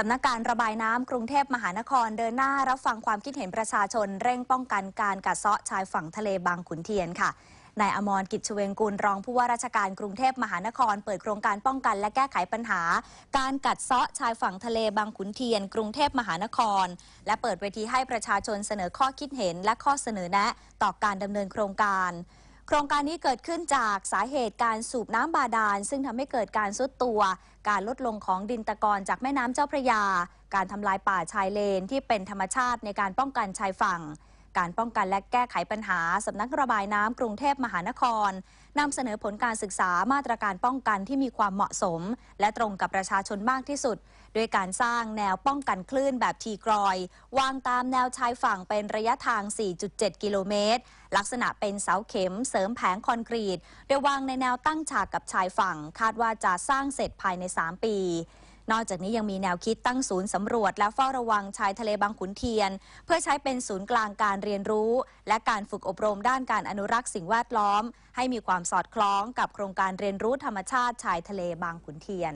สำนักการระบายน้ำกรุงเทพมหานครเดินหน้ารับฟังความคิดเห็นประชาชน เร่งป้องกันการกัดเซาะชายฝั่งทะเลบางขุนเทียนค่ะนายอมรกิจชเวงกุลรองผู้ว่าราชการกรุงเทพมหานคร เปิดโครงการป้องกันและแก้ไขปัญหา การกัดเซาะชายฝั่งทะเลบางขุนเทียน กรุงเทพมหานคร และเปิดเวทีให้ประชาชนเสนอข้อคิดเห็นและข้อเสนอแนะ ต่อการดำเนินโครงการ โครงการนี้เกิดขึ้นจากสาเหตุการสูบน้ำบาดาล ซึ่งทำให้เกิดการซุดตัว การลดลงของดินตะกอนจากแม่น้ำเจ้าพระยา การทำลายป่าชายเลนที่เป็นธรรมชาติในการป้องกันชายฝั่ง การป้องกันและแก้ไขปัญหาสำนักระบายน้ำกรุงเทพมหานครนำเสนอผลการศึกษามาตรการป้องกันที่มีความเหมาะสม และตรงกับประชาชนมากที่สุดด้วยการสร้างแนวป้องกันคลื่นแบบทีกรอย วางตามแนวชายฝั่งเป็นระยะทาง 4.7 กิโลเมตร ลักษณะเป็นเสาเข็มเสริมแผงคอนกรีต โดยวางในแนวตั้งฉากกับชายฝั่ง คาดว่าจะสร้างเสร็จภายใน 3 ปี นอกจากนี้ยังมีแนวคิดตั้งศูนย์สำรวจ และเฝ้าระวังชายทะเลบางขุนเทียน เพื่อใช้เป็นศูนย์กลางการเรียนรู้ และการฝึกอบรมด้านการอนุรักษ์สิ่งแวดล้อม ให้มีความสอดคล้องกับโครงการเรียนรู้ธรรมชาติชายทะเลบางขุนเทียน